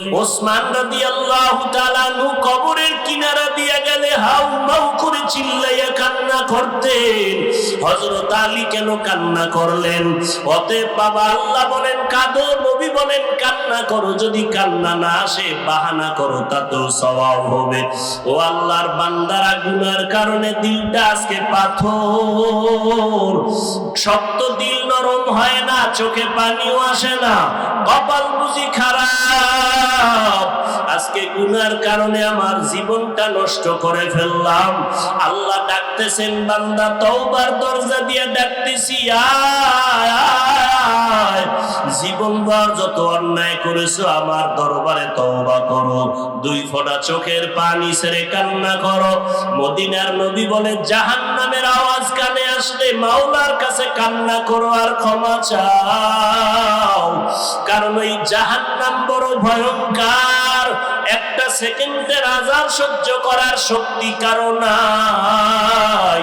ওসমান রাদিয়াল্লাহু তাআলা নু কবরের কিনারা দিয়া গেলে হাউ মাউ করে চিল্লাইয়া কান্না করতেন। হযরত আলী কেন কান্না করলেন? অতএব বাবা আল্লাহ বলেন, কাঁদো, নবী বলেন, কান্না করো, যদি কান্না না আসে, বাহানা করো, তাতেও সওয়াব হবে। ও আল্লাহর বান্দারা, গুনার কারণে দিলটা আজকে পাথর। শক্ত দিল নরম হয় না, চোখে পানিও আসে না, কপাল বুঝি খারাপ। আজকে গুনার কারণে আমার জীবনটা নষ্ট করে ফেললাম। আল্লাহ ডাকতেছেন, বান্দা, তওবার দরজা দিয়ে আয়। জীবনভর যত অন্যায় করেছ, আমার দরবারে তওবা করো। দুই ফোঁটা চোখের পানি ছেড়ে কান্না করো। মদিনার নবী বলে, জাহান্নামের আওয়াজ কানে আসলে মাওলার কাছে কান্না করো আর ক্ষমা চাও। কারণ ওই জাহান্নাম বড় ভয়ঙ্কর। সেকেন্ডের আজাব সহ্য করার শক্তি কারণ নাই।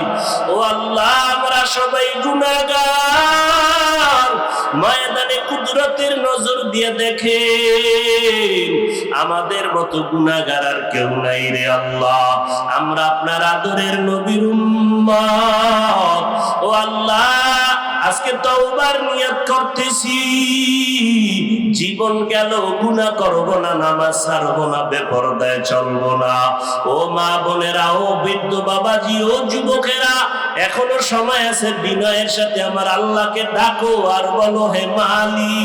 ও আল্লাহ, আমরা সবাই গুনাহগার। ময়দানে কুদরতের নজর দিয়ে দেখে আমাদের মতো গুনাহগার আর কেউ নাই রে আল্লাহ। আমরা আপনার আদরের নবীর উম্মত। ও আল্লাহ, আজকে তওবার নিয়ত করতেছি। জীবন গেল গুণা করব না, নামাজ ছাড়ব না, বেপরদায় চলবো না। ও মা বোনেরা, ও বৃদ্ধ বাবাজি, ও যুবকেরা, এখনও সময় আছে, বিনয়ের সাথে আমার আল্লাহকে ডাকো আর বলো, হে মালি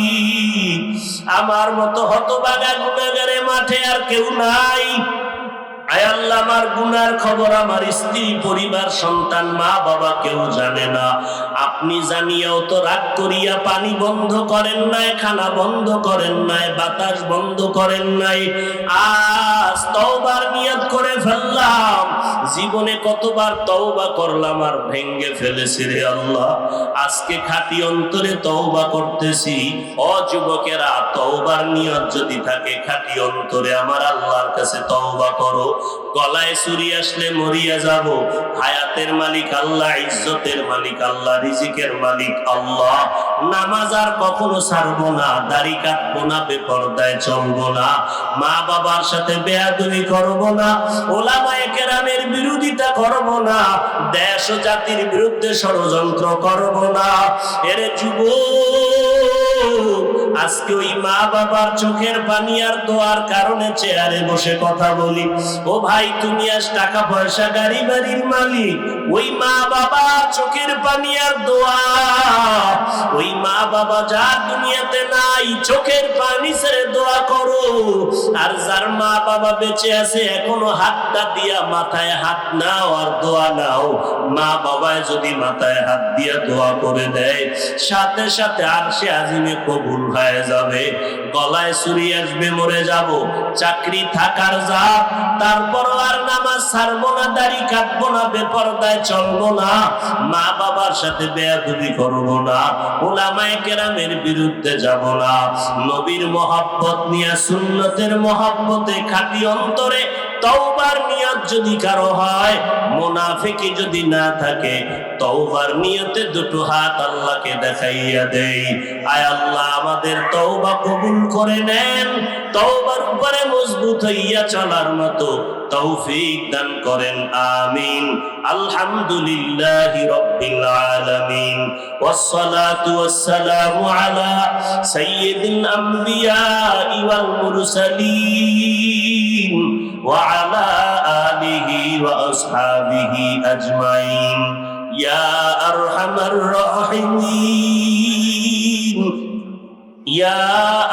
আমার মতো হতবাগা গুনাগারে মাঠে আর কেউ নাই। আয় আল্লাহ, আমার গুনার খবর আমার স্ত্রী, পরিবার, সন্তান, মা, বাবা কেউ জানে না। আপনি জানিয়েও তো রাগ করিয়া পানি বন্ধ করেন নাই, খানা বন্ধ করেন নাই, বাতাস বন্ধ করেন নাই। আজ তওবার নিয়ত করে ফেললাম। জীবনে কতবার তওবা করলাম আর ভেঙ্গে ফেলেছি রে আল্লাহ। আজকে খাঁটি অন্তরে তওবা করতেছি। ও যুবকেরা, তওবার নিয়ত যদি থাকে খাঁটি অন্তরে আমার আল্লাহর কাছে তওবা করো। গলায় আসলে মরিয়া যাব। হায়াতের মালিক আল্লাহ, ইজ্জতের মালিক আল্লাহ, রিজিকের মালিক আল্লাহ। নামাজ আর কখনো ছাড়বো না, দাড়ি কাটবো না, বেপরদায় চলবো না। মা বাবার সাথে বেয়াদবি করব না, ওলামায়ে কেরামের বিরোধিতা করব না, দেশ ও জাতির বিরুদ্ধে ষড়যন্ত্র করব না। এর যুব আজকে ওই মা বাবার চোখের পানি আর দোয়ার কারণে চেয়ারে বসে কথা বলি। ও ভাই, তুমি আজ টাকা পয়সা গাড়ি বাড়ির মালিক। ওই মা বাবা চোখের পানি আর দোয়া। বাবা, যার দুনিয়াতে নাই, চোখের পানি ছেড়ে দোয়া করো। আর যার মা বাবা বেঁচে আছে, এখনও হাতটা দিয়া মাথায় হাত নাও আর দোয়া নাও। মা বাবায় যদি মাথায় হাত দিয়া দোয়া করে দেয়, সাথে সাথে আর সে আজিমে কবুল হয়ে যাবে। গলায় চুরি আসবে, মরে যাব। চাকরি থাকার যা তারপর আর নামাজ ছাড়বো না, দাড়ি কাটবো না, বেপরদায় চলবো না, মা বাবার সাথে বেয়াদবি করব না ওলামায় কেরামের বিরুদ্ধে যাব না। নবীর মহাব্বত নিয়ে সুন্নতের মহাব্বতে খাঁটি অন্তরে তওবার নিয়ত যদি কারও হয়, মুনাফিকি যদি না থাকে, তওবার নিয়তে দুটো হাত আল্লাহকে দেখাইয়া দেই। আয় আল্লাহ, আমাদের তওবা কবুল করে নেন, তওবার উপরে মজবুত হইয়া চলার মতো তৌফিক দান করেন, আমিন। আলহামদুলিল্লাহি রাব্বিল আলামিন। ওয়াসসালামু আলা সাইয়্যিদিল আমবিয়া ওয়াল মুরসালিন। وعلى آله وأصحابه أجمعين. يا أرحم الراحمين. يا